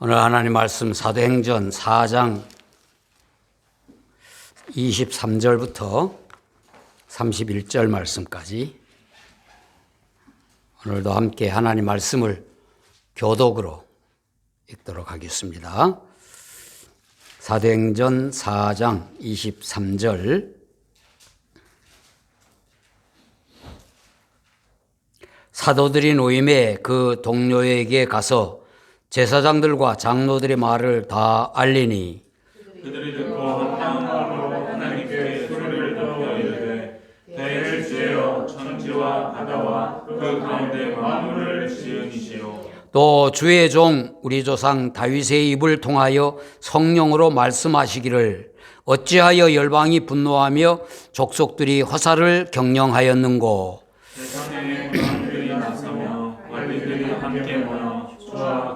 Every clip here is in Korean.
오늘 하나님 말씀 사도행전 4장 23절부터 31절 말씀까지 오늘도 함께 하나님 말씀을 교독으로 읽도록 하겠습니다. 사도행전 4장 23절 사도들이 노임에 그 동료에게 가서 제사장들과 장로들의 말을 다 알리니 그들이 듣고 한마음 말로 하나님께 소리를 들어 이르되 대를 지어 천지와 바다와 그 가운데 만물을 지으시오. 또 주의 종 우리 조상 다윗의 입을 통하여 성령으로 말씀하시기를 어찌하여 열방이 분노하며 족속들이 화살을 경영하였는고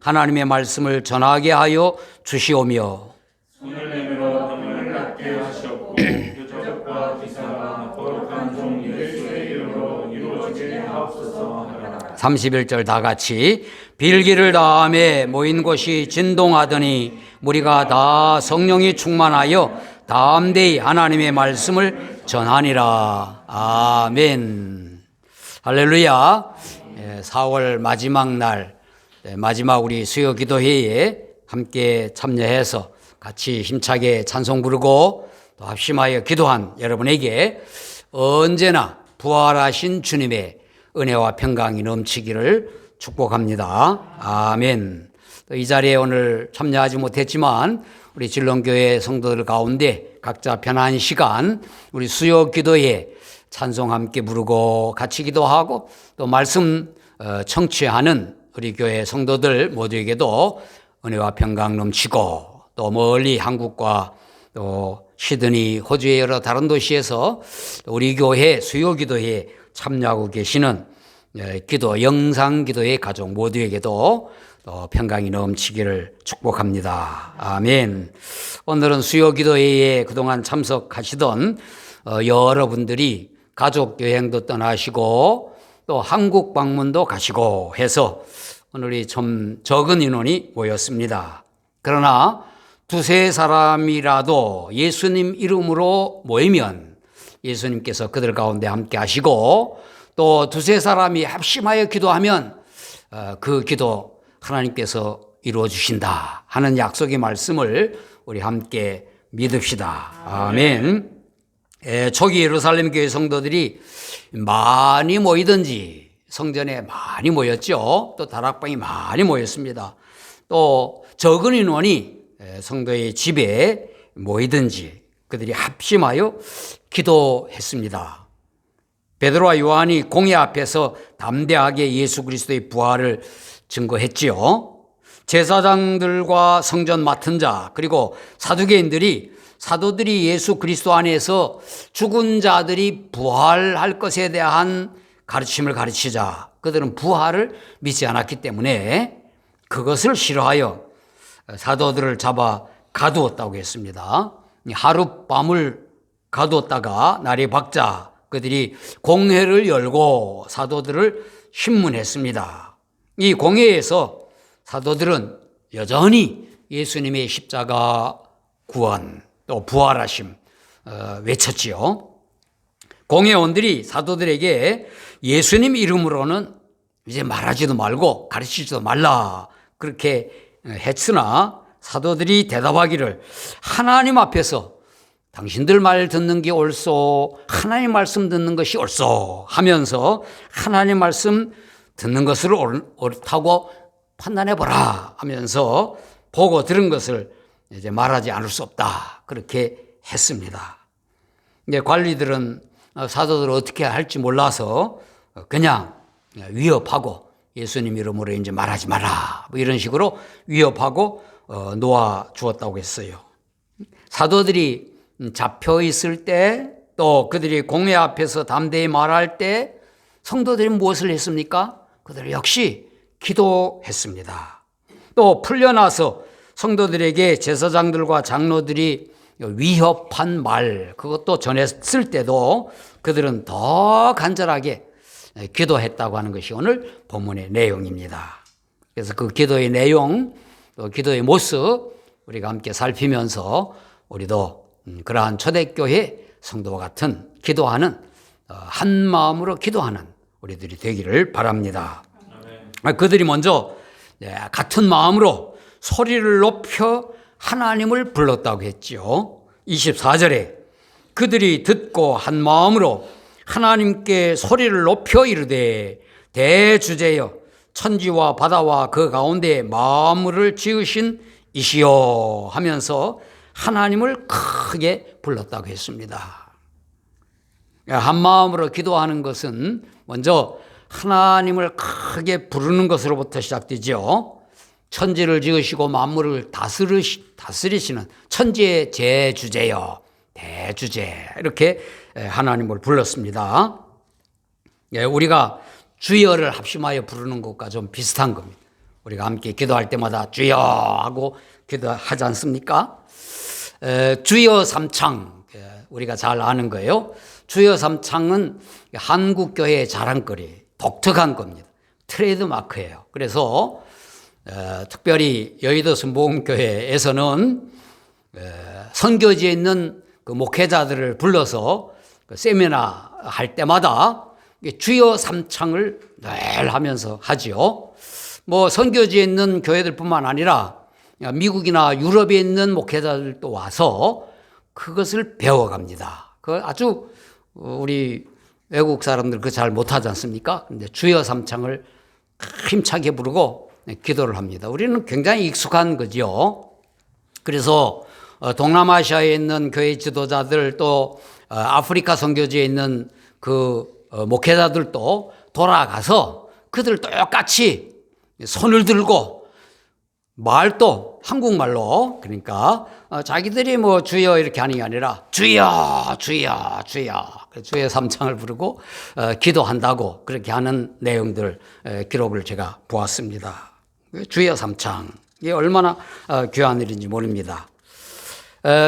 하나님의 말씀을 전하게 하여 주시오며. 손을 내밀어 담을 낮게 하시옵고 표적과 기사가 거룩한 종 예수의 이름으로 이루어지게 하옵소서 하라. 31절 다 같이 빌기를 다함에 모인 곳이 진동하더니 무리가 다 성령이 충만하여 담대히 하나님의 말씀을 전하니라. 아멘. 할렐루야. 4월 마지막 날 네, 마지막 우리 수요 기도회에 함께 참여해서 같이 힘차게 찬송 부르고 또 합심하여 기도한 여러분에게 언제나 부활하신 주님의 은혜와 평강이 넘치기를 축복합니다. 아멘. 또이 자리에 오늘 참여하지 못했지만 우리 진롱교회 성도들 가운데 각자 편한 시간 우리 수요 기도에 찬송 함께 부르고 같이 기도하고 또 말씀 어, 청취하는 우리 교회 성도들 모두에게도 은혜와 평강 넘치고 또 멀리 한국과 또 시드니, 호주의 여러 다른 도시에서 우리 교회 수요 기도에 참여하고 계시는 예, 기도, 영상 기도의 가족 모두에게도 또 평강이 넘치기를 축복합니다. 아멘. 오늘은 수요 기도회에 그동안 참석하시던 어, 여러분들이 가족 여행도 떠나시고 또 한국 방문도 가시고 해서 오늘이 좀 적은 인원이 모였습니다. 그러나 두세 사람이라도 예수님 이름으로 모이면 예수님께서 그들 가운데 함께 하시고 또 두세 사람이 합심하여 기도하면 어, 그 기도 하나님께서 이루어 주신다 하는 약속의 말씀을 우리 함께 믿읍시다. 아멘. 에, 초기 예루살렘 교회 성도들이 많이 모이든지 성전에 많이 모였죠. 또 다락방이 많이 모였습니다. 또 적은 인원이 성도의 집에 모이든지 그들이 합심하여 기도했습니다. 베드로와 요한이 공회 앞에서 담대하게 예수 그리스도의 부활을 증거했지요. 제사장들과 성전 맡은 자 그리고 사두개인들이 사도들이 예수 그리스도 안에서 죽은 자들이 부활할 것에 대한 가르침을 가르치자 그들은 부활을 믿지 않았기 때문에 그것을 싫어하여 사도들을 잡아 가두었다고 했습니다. 하룻밤을 가두었다가 날이 밝자 그들이 공회를 열고 사도들을 신문했습니다. 이 공회에서 사도들은 여전히 예수님의 십자가 구원 또 부활하심 어, 외쳤지요. 공회원들이 사도들에게 예수님 이름으로는 이제 말하지도 말고 가르치지도 말라 그렇게 했으나 사도들이 대답하기를 하나님 앞에서 당신들 말 듣는 게 옳소 하나님 말씀 듣는 것이 옳소 하면서 하나님 말씀 듣는 것을 옳다고 판단해 보라 하면서 보고 들은 것을 이제 말하지 않을 수 없다 그렇게 했습니다. 이제 관리들은 사도들을 어떻게 할지 몰라서 그냥 위협하고 예수님 이름으로 이제 말하지 마라. 뭐 이런 식으로 위협하고 어, 놓아 주었다고 했어요. 사도들이 잡혀 있을 때 또 그들이 공회 앞에서 담대히 말할 때 성도들이 무엇을 했습니까? 그들 역시 기도했습니다. 또 풀려나서 성도들에게 제사장들과 장로들이 위협한 말 그것도 전했을 때도 그들은 더 간절하게 기도했다고 하는 것이 오늘 본문의 내용입니다. 그래서 그 기도의 내용, 또 기도의 모습 우리가 함께 살피면서 우리도 음, 그러한 초대교회 성도와 같은 기도하는 어, 한 마음으로 기도하는 우리들이 되기를 바랍니다. 아, 그들이 먼저 네, 같은 마음으로 소리를 높여 하나님을 불렀다고 했지요. 24절에 그들이 듣고 한 마음으로 하나님께 소리를 높여 이르되 대주제여 천지와 바다와 그 가운데 마음을 지으신 이시여 하면서 하나님을 크게 불렀다고 했습니다. 한 마음으로 기도하는 것은 먼저 하나님을 크게 부르는 것으로부터 시작되죠. 천지를 지으시고 만물을 다스리시, 다스리시는 천지의 제주제여, 대주제. 이렇게 하나님을 불렀습니다. 예, 우리가 주여를 합심하여 부르는 것과 좀 비슷한 겁니다. 우리가 함께 기도할 때마다 주여 하고 기도하지 않습니까? 에, 주여 삼창 예, 우리가 잘 아는 거예요. 주여 삼창은 한국 교회의 자랑거리, 독특한 겁니다. 트레이드 마크예요. 그래서 에, 특별히 여의도 순복음교회에서는 에, 선교지에 있는 그 목회자들을 불러서 그 세미나 할 때마다 주여 삼창을 늘 하면서 하지요. 뭐 선교지에 있는 교회들뿐만 아니라 미국이나 유럽에 있는 목회자들도 와서 그것을 배워갑니다. 그 아주 우리 외국 사람들 그 잘 못하지 않습니까? 근데 주여 삼창을 힘차게 부르고 기도를 합니다. 우리는 굉장히 익숙한 거죠. 그래서 어, 동남아시아에 있는 교회 지도자들 또 어, 아프리카 선교지에 있는 그 어, 목회자들도 돌아가서 그들 똑같이 손을 들고 말도 한국말로 그러니까 자기들이 뭐 주여 이렇게 하는 게 아니라 주여 주여 주여 주여 삼창을 부르고 기도한다고 그렇게 하는 내용들 기록을 제가 보았습니다. 주여 삼창 이게 얼마나 귀한 일인지 모릅니다.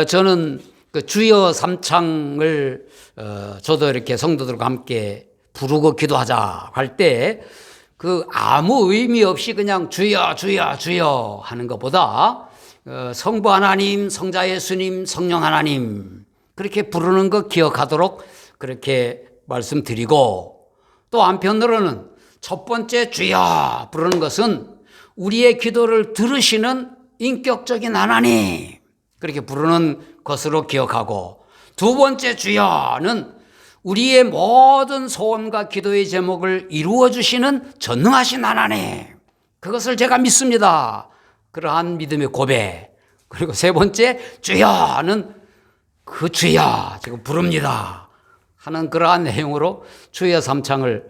저는 그 주여 삼창을 어, 저도 이렇게 성도들과 함께 부르고 기도하자 할 때 그 아무 의미 없이 그냥 주여 주여 주여 하는 것보다 어, 성부 하나님, 성자 예수님, 성령 하나님 그렇게 부르는 거 기억하도록 그렇게 말씀드리고 또 한편으로는 첫 번째 주여 부르는 것은 우리의 기도를 들으시는 인격적인 하나님 그렇게 부르는 것으로 기억하고 두 번째 주여는 우리의 모든 소원과 기도의 제목을 이루어 주시는 전능하신 하나님. 그것을 제가 믿습니다. 그러한 믿음의 고백. 그리고 세 번째 주여는 그 주여 지금 부릅니다. 하는 그러한 내용으로 주여 삼창을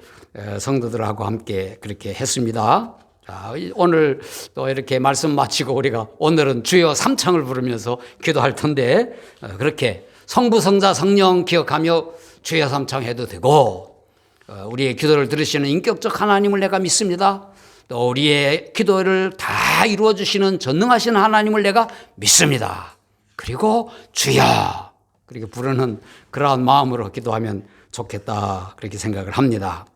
성도들하고 함께 그렇게 했습니다. 자, 오늘 또 이렇게 말씀 마치고 우리가 오늘은 주여 삼창을 부르면서 기도할 텐데 어, 그렇게 성부, 성자, 성령 기억하며 주여 삼창 해도 되고 어, 우리의 기도를 들으시는 인격적 하나님을 내가 믿습니다. 또 우리의 기도를 다 이루어 주시는 전능하신 하나님을 내가 믿습니다. 그리고 주여 그렇게 부르는 그러한 마음으로 기도하면 좋겠다 그렇게 생각을 합니다.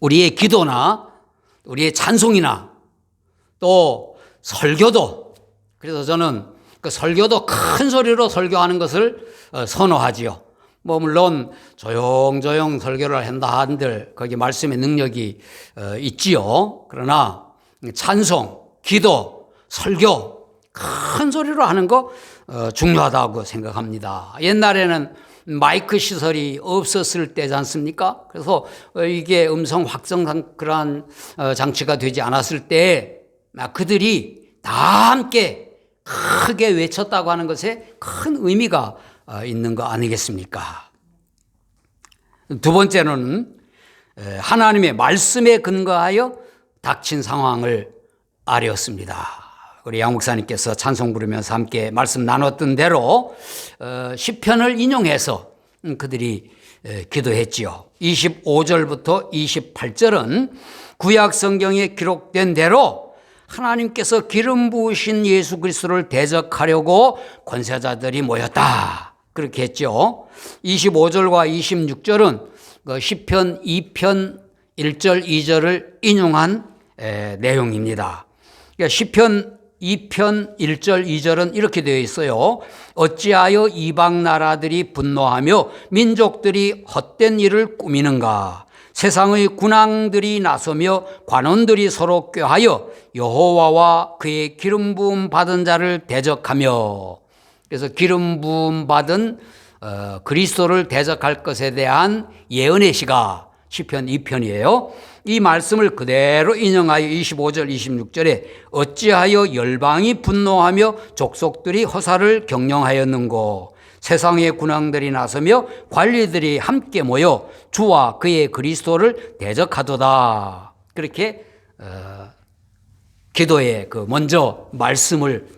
우리의 기도나 우리의 찬송이나 또 설교도 그래서 저는 그 설교도 큰 소리로 설교하는 것을 어, 선호하지요. 뭐 물론 조용조용 설교를 한다 한들 거기 말씀의 능력이 어, 있지요. 그러나 찬송, 기도, 설교 큰 소리로 하는 거 어, 중요하다고 생각합니다. 옛날에는 마이크 시설이 없었을 때지 않습니까? 그래서 이게 음성 확성 그러한 장치가 되지 않았을 때 그들이 다 함께 크게 외쳤다고 하는 것에 큰 의미가 있는 거 아니겠습니까? 두 번째는 하나님의 말씀에 근거하여 닥친 상황을 아뢰었습니다. 우리 양 목사님께서 찬송 부르면서 함께 말씀 나눴던 대로 어, 시편을 인용해서 음, 그들이 에, 기도했지요. 25절부터 28절은 구약 성경에 기록된 대로 하나님께서 기름 부으신 예수 그리스도를 대적하려고 권세자들이 모였다. 그렇게 했죠. 25절과 26절은 그 시편 2편 1절 2절을 인용한 에, 내용입니다. 그러니까 시편 2편 1절 2절은 이렇게 되어 있어요. 어찌하여 이방 나라들이 분노하며 민족들이 헛된 일을 꾸미는가? 세상의 군왕들이 나서며 관원들이 서로 꾀하여 여호와와 그의 기름 부음 받은 자를 대적하며 그래서 기름 부음 받은 어, 그리스도를 대적할 것에 대한 예언의 시가 시편 2편이에요. 이 말씀을 그대로 인용하여 25절 26절에 어찌하여 열방이 분노하며 족속들이 허사를 경영하였는고 세상의 군왕들이 나서며 관리들이 함께 모여 주와 그의 그리스도를 대적하도다. 그렇게 어, 기도에 그 먼저 말씀을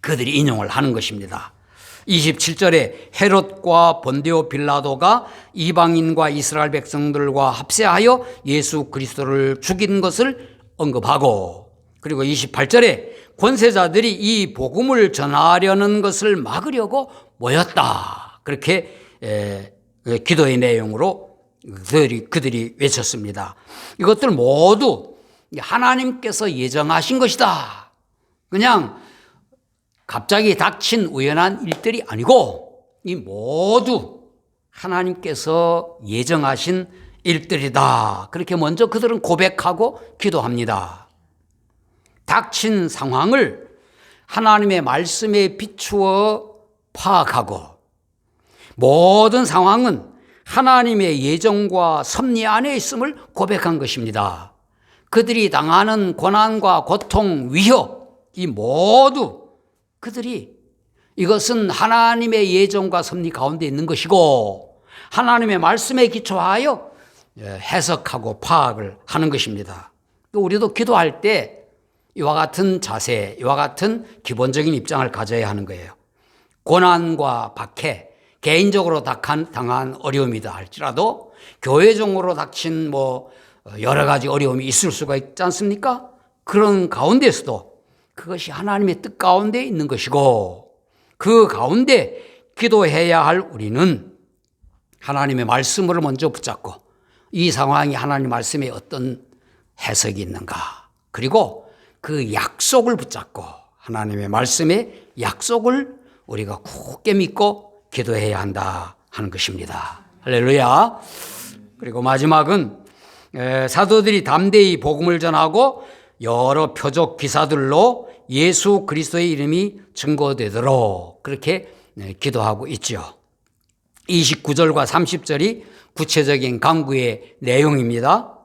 그들이 인용을 하는 것입니다. 27절에 헤롯과 본디오 빌라도가 이방인과 이스라엘 백성들과 합세하여 예수 그리스도를 죽인 것을 언급하고 그리고 28절에 권세자들이 이 복음을 전하려는 것을 막으려고 모였다. 그렇게 에, 그 기도의 내용으로 그들이, 그들이 외쳤습니다. 이것들 모두 하나님께서 예정하신 것이다. 그냥 갑자기 닥친 우연한 일들이 아니고 이 모두 하나님께서 예정하신 일들이다. 그렇게 먼저 그들은 고백하고 기도합니다. 닥친 상황을 하나님의 말씀에 비추어 파악하고 모든 상황은 하나님의 예정과 섭리 안에 있음을 고백한 것입니다. 그들이 당하는 고난과 고통, 위협, 이 모두 그들이 이것은 하나님의 예정과 섭리 가운데 있는 것이고 하나님의 말씀에 기초하여 해석하고 파악을 하는 것입니다. 또 우리도 기도할 때 이와 같은 자세, 이와 같은 기본적인 입장을 가져야 하는 거예요. 고난과 박해, 개인적으로 당한 어려움이다 할지라도 교회적으로 닥친 뭐 여러 가지 어려움이 있을 수가 있지 않습니까? 그런 가운데서도 그것이 하나님의 뜻 가운데 있는 것이고 그 가운데 기도해야 할 우리는 하나님의 말씀을 먼저 붙잡고 이 상황이 하나님 말씀에 어떤 해석이 있는가 그리고 그 약속을 붙잡고 하나님의 말씀의 약속을 우리가 굳게 믿고 기도해야 한다 하는 것입니다. 할렐루야. 그리고 마지막은 사도들이 담대히 복음을 전하고 여러 표적 기사들로 예수 그리스도의 이름이 증거되도록 그렇게 기도하고 있죠. 29절과 30절이 구체적인 강구의 내용입니다.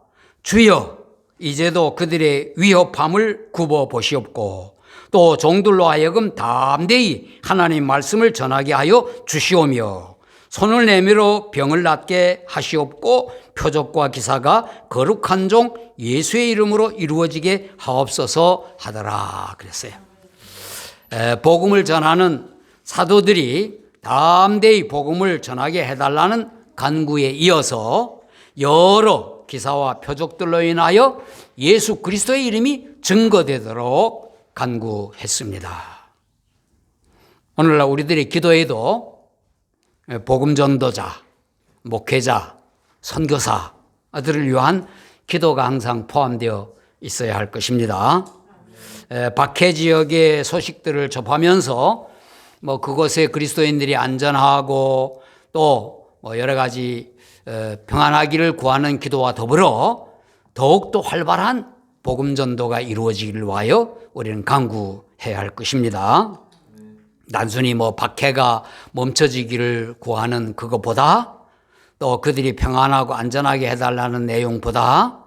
주여 이제도 그들의 위협함을 굽어 보시옵고 또 종들로 하여금 담대히 하나님 말씀을 전하게 하여 주시오며 손을 내밀어 병을 낫게 하시옵고 표적과 기사가 거룩한 종 예수의 이름으로 이루어지게 하옵소서 하더라 그랬어요. 에, 복음을 전하는 사도들이 담대히 복음을 전하게 해달라는 간구에 이어서 여러 기사와 표적들로 인하여 예수 그리스도의 이름이 증거되도록 간구했습니다. 오늘날 우리들의 기도에도 복음 전도자, 목회자, 선교사들을 위한 기도가 항상 포함되어 있어야 할 것입니다. 박해 지역의 소식들을 접하면서 뭐 그곳에 그리스도인들이 안전하고 또 뭐 여러 가지 평안하기를 구하는 기도와 더불어 더욱더 활발한 복음 전도가 이루어지기를 위하여 우리는 강구해야 할 것입니다. 단순히 뭐 박해가 멈춰지기를 구하는 그것보다 또 그들이 평안하고 안전하게 해달라는 내용보다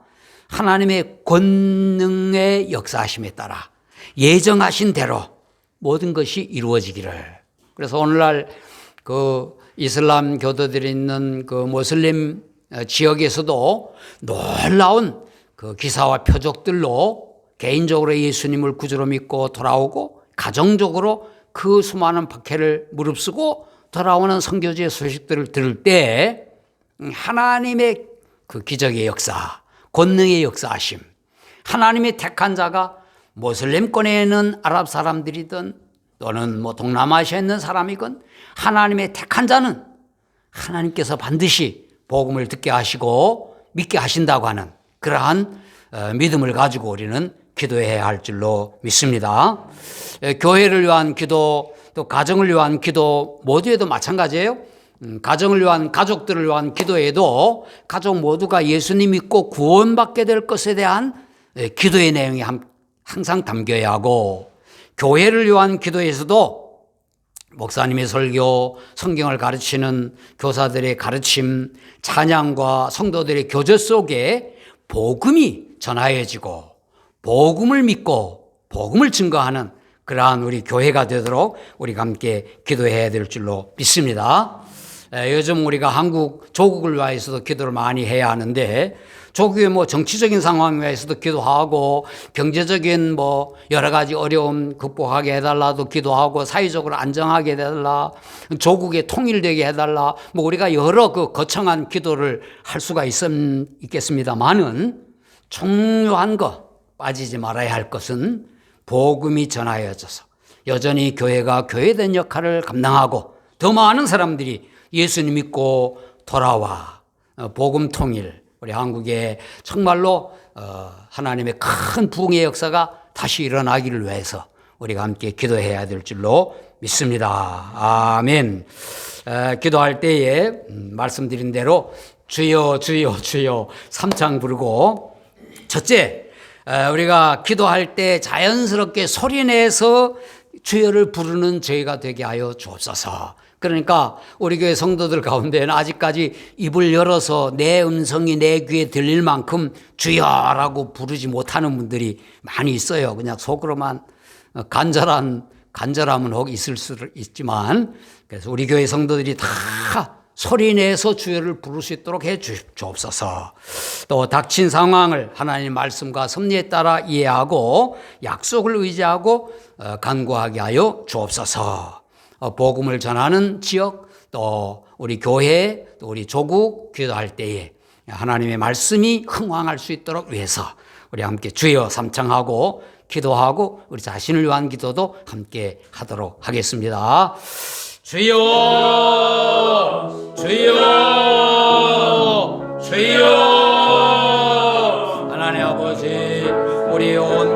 하나님의 권능의 역사하심에 따라 예정하신 대로 모든 것이 이루어지기를. 그래서 오늘날 그 이슬람 교도들이 있는 그 모슬림 지역에서도 놀라운 그 기사와 표적들로 개인적으로 예수님을 구주로 믿고 돌아오고 가정적으로 그 수많은 박해를 무릅쓰고 돌아오는 선교지의 소식들을 들을 때 하나님의 그 기적의 역사, 권능의 역사하심, 하나님의 택한 자가 모슬렘권에 있는 아랍 사람들이든 또는 뭐 동남아시아에 있는 사람이건 하나님의 택한 자는 하나님께서 반드시 복음을 듣게 하시고 믿게 하신다고 하는 그러한 어, 믿음을 가지고 우리는 기도해야 할 줄로 믿습니다. 에, 교회를 위한 기도, 또 가정을 위한 기도 모두에도 마찬가지예요. 음, 가정을 위한 가족들을 위한 기도에도 가족 모두가 예수님 믿고 구원받게 될 것에 대한 에, 기도의 내용이 함- 항상 담겨야 하고 교회를 위한 기도에서도 목사님의 설교, 성경을 가르치는 교사들의 가르침, 찬양과 성도들의 교제 속에 복음이 전하여지고 복음을 믿고 복음을 증거하는 그러한 우리 교회가 되도록 우리가 함께 기도해야 될 줄로 믿습니다. 에, 요즘 우리가 한국 조국을 위해서도 기도를 많이 해야 하는데 조국의 뭐 정치적인 상황 위해서도 기도하고 경제적인 뭐 여러 가지 어려움 극복하게 해달라도 기도하고 사회적으로 안정하게 해달라 조국의 통일되게 해달라 뭐 우리가 여러 그 거창한 기도를 할 수가 있, 있겠습니다만은 중요한 거 빠지지 말아야 할 것은 복음이 전하여져서 여전히 교회가 교회된 역할을 감당하고 더 많은 사람들이 예수님 믿고 돌아와 어, 복음 통일 우리 한국에 정말로 어, 하나님의 큰 부흥의 역사가 다시 일어나기를 위해서 우리가 함께 기도해야 될 줄로 믿습니다. 아멘. 에, 기도할 때에 음, 말씀드린 대로 주여 주여 주여 삼창 부르고 첫째, 에, 우리가 기도할 때 자연스럽게 소리내서 주여를 부르는 저희가 되게 하여 주옵소서. 그러니까 우리 교회 성도들 가운데는 아직까지 입을 열어서 내 음성이 내 귀에 들릴 만큼 주여라고 부르지 못하는 분들이 많이 있어요. 그냥 속으로만 어, 간절한 간절함은 혹 있을 수 있지만 그래서 우리 교회 성도들이 다 소리 내서 주여를 부를 수 있도록 해 주옵소서. 또 닥친 상황을 하나님 말씀과 섭리에 따라 이해하고 약속을 의지하고 어, 간구하게 하여 주옵소서. 어, 복음을 전하는 지역 또 우리 교회 또 우리 조국 기도할 때에 하나님의 말씀이 흥왕할 수 있도록 위해서 우리 함께 주여 삼창하고 기도하고 우리 자신을 위한 기도도 함께 하도록 하겠습니다. 주여 주여 주여. 하나님 아버지 우리 온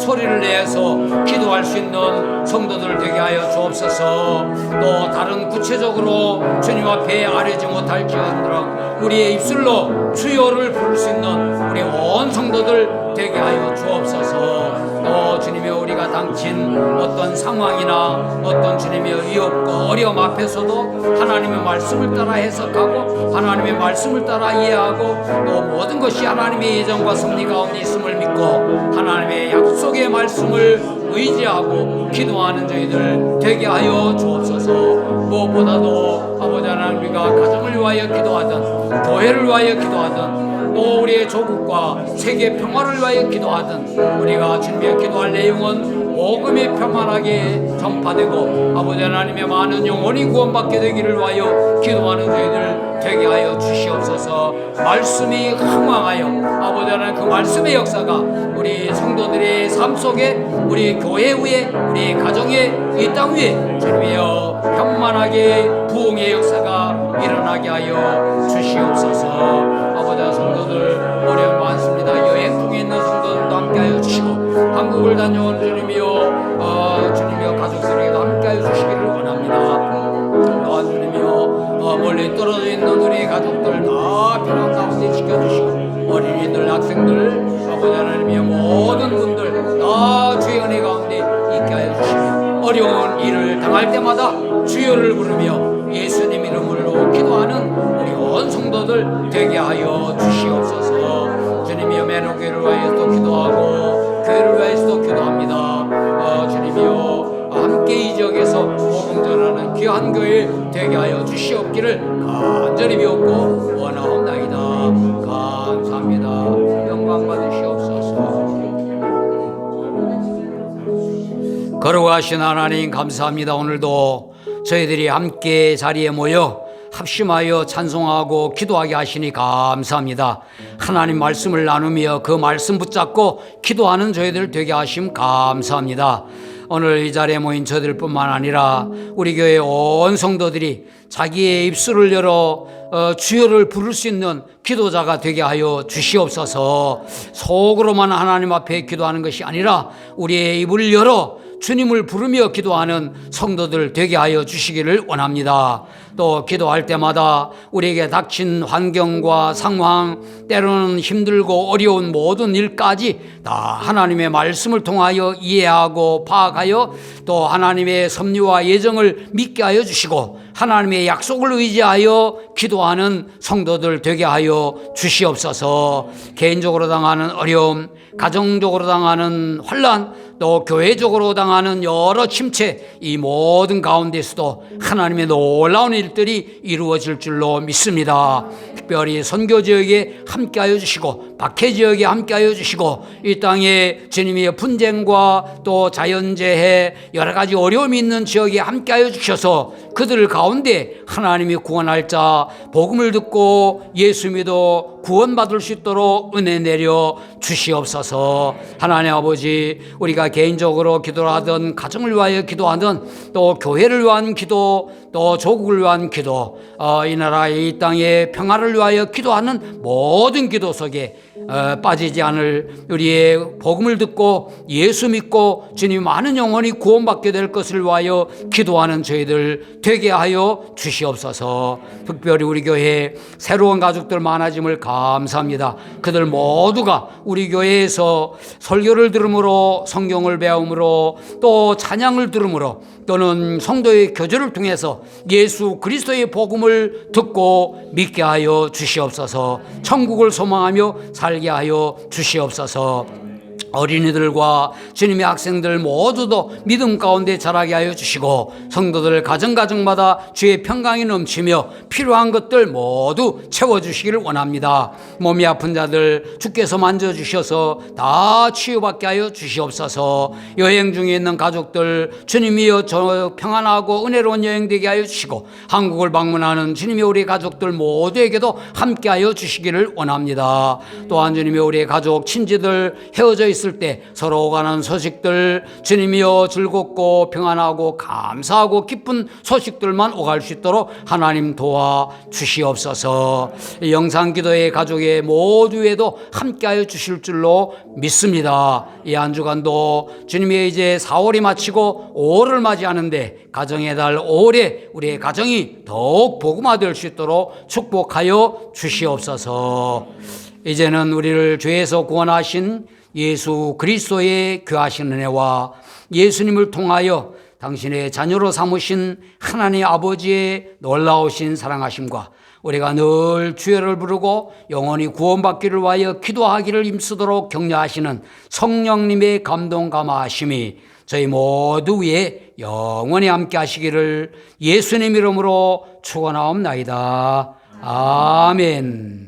소리를 내서 기도할 수 있는 성도들 되게 하여 주옵소서. 또 다른 구체적으로 주님 앞에 아뢰지 못할지언정 우리의 입술로 주여를 부를 수 있는 우리 온 성도들 되게 하여 주옵소서. 또 주님의 우리가 당친 어떤 상황이나 어떤 주님의 위협과 어려움 앞에서도 하나님의 말씀을 따라 해석하고 하나님의 말씀을 따라 이해하고 또 모든 것이 하나님의 예정과 섭리 가운데 있음을 믿고 하나님의 약속의 말씀을 의지하고 기도하는 저희들 되게 하여 주옵소서. 무엇보다도 아버지 하나님 우리가 가정을 위하여 기도하든 교회를 위하여 기도하든 또 우리의 조국과 세계 평화를 위하여 기도하든 우리가 주님의 기도할 내용은 복음이 평안하게 전파되고 아버지 하나님의 많은 영혼이 구원받게 되기를 위하여 기도하는 저희들 되게 하여 주시옵소서. 말씀이 흥왕하여 아버지 하나님 그 말씀의 역사가 우리 성도들의 삶 속에 우리 교회 위에 우리 가정에 이 땅 위에 주님이여 평만하게 부흥의 역사가 일어나게 하여 주시옵소서. 아버지 성도들 어려움 많습니다. 여행 중에 있는 성도들도 함께하여 주시고 한국을 다녀온 주님이여 어, 주님이여 가족들에게도 함께하여 주시기를 원합니다. 또한 주님이여 어, 멀리 떨어져 있는 우리 가족들 다 평안 가운데 지켜주시고 어린이들 학생들 아버지 하나님이여 모든 분들 다 주의 은혜 가운데 있게 하여 주시고 어려운 일을 당할 때마다 주여를 부르며 예수님 이름으로 기도하는 우리 온 성도들 되게 하여 주시옵소서. 주님이여 매너교회를 위하여도 기도하고 교회를 위하여서도 기도합니다. 어, 주님이여 함께 이 지역에서 복음 전하는 귀한 교회 되게 하여 주시옵기를 간절히 비옵고 거룩하신 하나님 감사합니다. 오늘도 저희들이 함께 자리에 모여 합심하여 찬송하고 기도하게 하시니 감사합니다. 하나님 말씀을 나누며 그 말씀 붙잡고 기도하는 저희들 되게 하심 감사합니다. 오늘 이 자리에 모인 저들뿐만 아니라 우리 교회 온 성도들이 자기의 입술을 열어 어, 주여를 부를 수 있는 기도자가 되게 하여 주시옵소서. 속으로만 하나님 앞에 기도하는 것이 아니라 우리의 입을 열어 주님을 부르며 기도하는 성도들 되게 하여 주시기를 원합니다. 또 기도할 때마다 우리에게 닥친 환경과 상황, 때로는 힘들고 어려운 모든 일까지 다 하나님의 말씀을 통하여 이해하고 파악하여 또 하나님의 섭리와 예정을 믿게 하여 주시고 하나님의 약속을 의지하여 기도하는 성도들 되게 하여 주시옵소서. 개인적으로 당하는 어려움, 가정적으로 당하는 환란, 또 교회적으로 당하는 여러 침체 이 모든 가운데서도 하나님의 놀라운 일들이 이루어질 줄로 믿습니다. 특별히 선교 지역에 함께하여 주시고 박해 지역에 함께하여 주시고 이 땅에 주님의 분쟁과 또 자연재해 여러 가지 어려움이 있는 지역에 함께하여 주셔서 그들 가운데 하나님이 구원할 자 복음을 듣고 예수 믿어 구원받을 수 있도록 은혜 내려 주시옵소서. 하나님 아버지 우리가 개인적으로 기도하든 가정을 위하여 기도하든 또 교회를 위한 기도 또 조국을 위한 기도 어, 이 나라의 이 땅의 평화를 위하여 기도하는 모든 기도 속에 어, 빠지지 않을 우리의 복음을 듣고 예수 믿고 주님 많은 영혼이 구원받게 될 것을 위하여 기도하는 저희들 되게 하여 주시옵소서. 특별히 우리 교회 새로운 가족들 많아짐을 감사합니다. 그들 모두가 우리 교회에서 설교를 들음으로 성경을 배움으로 또 찬양을 들음으로 또는 성도의 교제를 통해서 예수 그리스도의 복음을 듣고 믿게 하여 주시옵소서. 천국을 소망하며 살게 하여 주시옵소서. 어린이들과 주님의 학생들 모두도 믿음 가운데 자라게 하여 주시고 성도들 가정 가정마다 주의 평강이 넘치며 필요한 것들 모두 채워 주시기를 원합니다. 몸이 아픈 자들 주께서 만져 주셔서 다 치유받게 하여 주시옵소서. 여행 중에 있는 가족들 주님이여 저 평안하고 은혜로운 여행 되게 하여 주시고 한국을 방문하는 주님의 우리 가족들 모두에게도 함께 하여 주시기를 원합니다. 또한 주님의 우리 가족 친지들 헤어져 있을 때 서로 오가는 소식들 주님이여 즐겁고 평안하고 감사하고 기쁜 소식들만 오갈 수 있도록 하나님 도와 주시옵소서. 이 영상 기도의 가족의 모두에도 함께하여 주실 줄로 믿습니다. 이 한 주간도 주님의 이제 4월이 마치고 5월을 맞이하는데 가정의 달 5월에 우리의 가정이 더욱 복음화될 수 있도록 축복하여 주시옵소서. 이제는 우리를 죄에서 구원하신 예수 그리스도의 귀하신 은혜와 예수님을 통하여 당신의 자녀로 삼으신 하나님 아버지의 놀라우신 사랑하심과 우리가 늘 주여를 부르고 영원히 구원받기를 위하여 기도하기를 힘쓰도록 격려하시는 성령님의 감동 감화하심이 저희 모두 위에 영원히 함께 하시기를 예수님 이름으로 축원하옵나이다. 아멘.